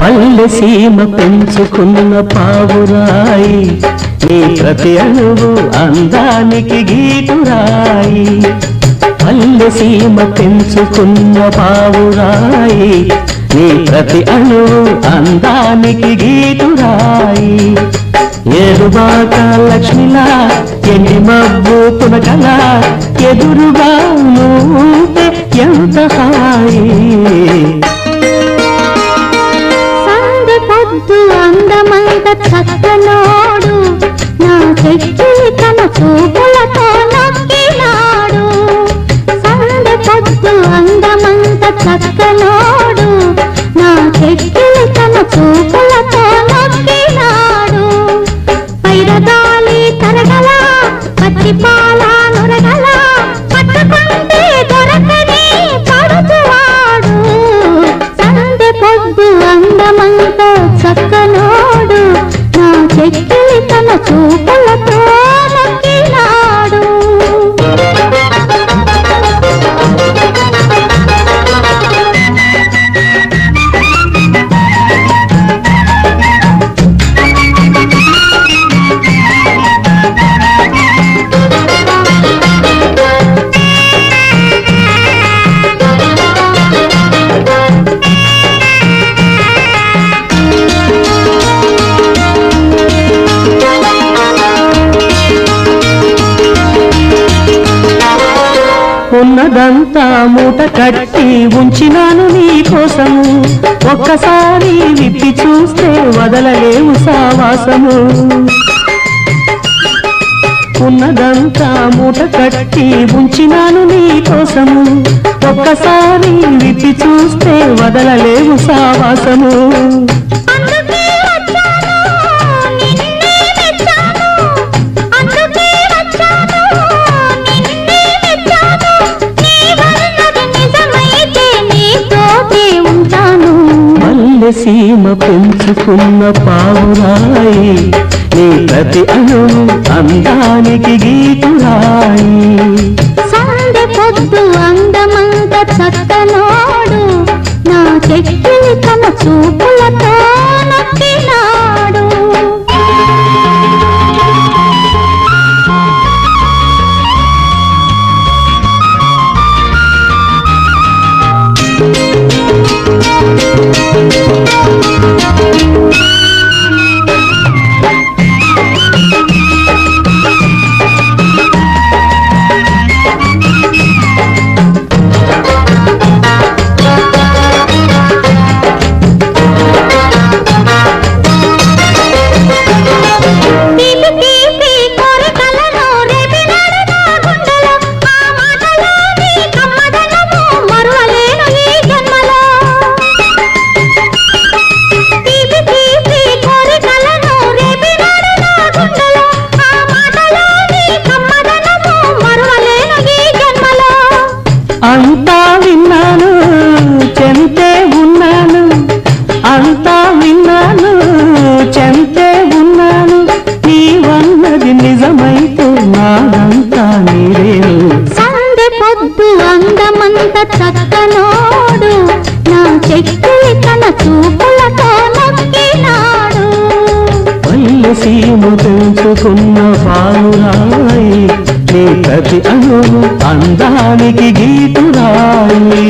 పల్లె సీమ పెంచుకున్న పావురాయి నీ ప్రతి అణువు అందానికి గీటురాయి పల్లె సీమ పెంచుకున్న పావురాయి నీ ప్రతి అణువు అందానికి గీటురాయి ఎరుబాక లక్ష్మిలా ఎన్ని మబ్బు పునకల ఎదురుగా నువ్వుంటే ఎంత హాయి. చక్కనోడు నా చెక్కిలి తన చూపులతో నొక్కినాడు సందె పొద్దు అందమంత చక్కనోడు. నా చెక్కిలి తన చూపులతో నొక్కినాడు పైరగాలి తరగల పచ్చి పాల నురగల పట్టుకుంటే దొరకని పడుతువాడు. సందె పొద్దు ఉన్నదంతా మూట కట్టి ఉంచినాను నీ కోసము. ఒక్కసారి విప్పి చూస్తే వదలలేవు సావాసము. ఉన్నదంతా మూట కట్టి ఉంచినాను నీ కోసము. ఒక్కసారి విప్పి చూస్తే వదలలేవు సావాసము. సీమ పెంచుకున్న పావురాయి నీ ప్రతి అణు అందానికి నీవన్నది నిజమైతే నాదంతా నీరేను సందె పొద్దు అందమంత చక్కనోడు నా చెక్కిలి తన చూపులతో నొక్కినాడు. పల్లె సీమ పెంచుకున్న పావురాయి నీ ప్రతి అణువు అందానికి గీతురాయి.